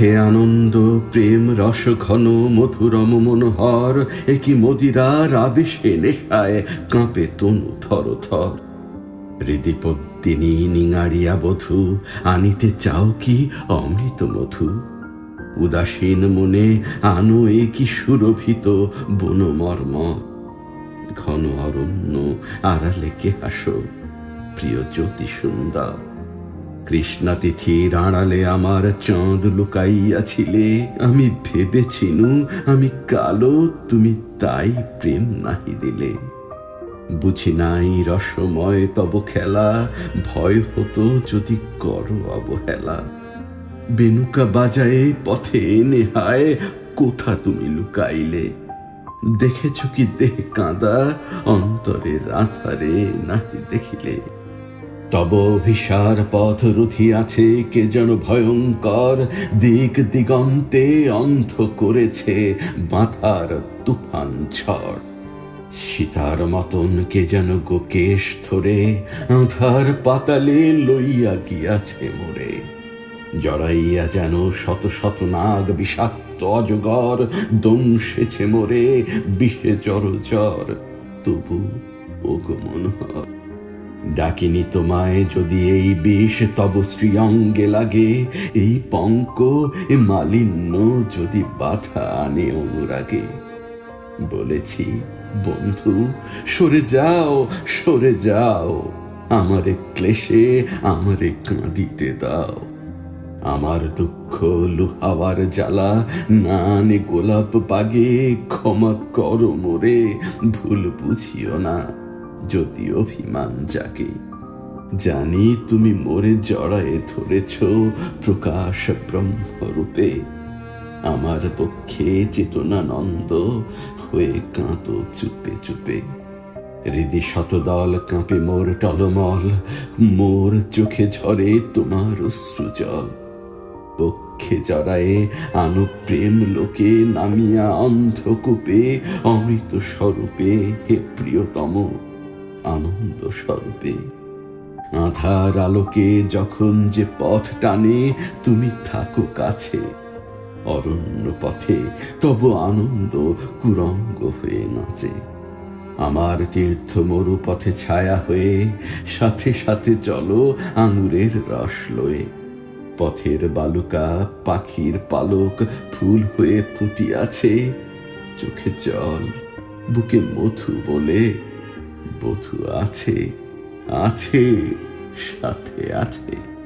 হে আনন্দ, প্রেম, রস, ঘন, মধুরম, মনোহর একই মদিরার আবেশে নেশায় কাঁপে তনু থর থর। হৃদিপদ্দিনী নিঙারিয়া বধূ, আনিতে চাও কি অমৃত মধু? উদাসীন মনে আনো কি সুরভিত বনমর্ম? ঘন অরণ্য আড়ালে কে হাসো, প্রিয় জ্যোতি সুন্দর কৃষ্ণা তিথির আড়ালে আমার চাঁদ লুকাইয়াছিলে। আমি ভেবেছিনু, আমি কালো, তুমি তাই প্রেম নাহি দিলে। বুঝি নাই রসময় তব খেলা, ভয় হতো যদি করো অবহেলা। বেনুকা বাজায়ে পথে নেহায় কোথা তুমি লুকাইলে? দেখেছ কি দেহ কাঁদা অন্তরের আধারে নাহি দেখিলে। তব অভিসার পথ রুধিয়াছে কে যেন ভয়ঙ্কর দিক দিগন্তে অন্ধ করেছে মাথার তুফান ঝড়। সীতার মতন কে যেন গোকেশ ধরে আধার পাতালে লইয়া গিয়াছে মোরে। জড়াইয়া যেন শত শত নাগ বিষাক্ত অজগর দংশেছে মোরে, বিষে জর তবু ওগো মনোহর ডাকিনি তোমায় যদি এই বিষ তব শ্রীঅঙ্গে লাগে। এই পঙ্ক এ মালিন্য যদি বাধা আনে অনুরাগে। বলেছি, বন্ধু, সরে যাও সরে যাও। আমারে ক্লেশে, আমারে কাঁদিতে দাও। আমার দুঃখ লুহাওয়ার জ্বালা, নানে গোলাপ বাগে, ক্ষমা করো মোরে, ভুল বুঝিও না। যদি অভিমান জাগে। জানি তুমি মোরে জড়ায়ে ধরেছ প্রকাশ ব্রহ্মরূপে। আমার পক্ষে চেতনানন্দ হয়ে কাঁতো চুপে চুপে। হৃদি শতদল কাঁপে মোর টলমল, মোর চোখে ঝরে তোমার অশ্রুজল পক্ষে জড়ায়ে আনু প্রেম লোকে নামিয়া অন্ধকূপে, অমৃত স্বরূপে, হে প্রিয়তম আনন্দ স্বরূপে। আধার আলোকে যখন যে পথ টানে, তুমি থাকো কাছে। অরণ্য পথে তব আনন্দ কুরঙ্গ হয়ে নাচে। আমার তীর্থ মরু পথে ছায়া হয়ে, সাথে সাথে চলো আঙুরের রস লয়ে। পথের বালুকা, পাখির পালক ফুল হয়ে ফুটিয়াছে। চোখে জল, বুকে মধু বলে বধু আছে আছে সাথে আছে।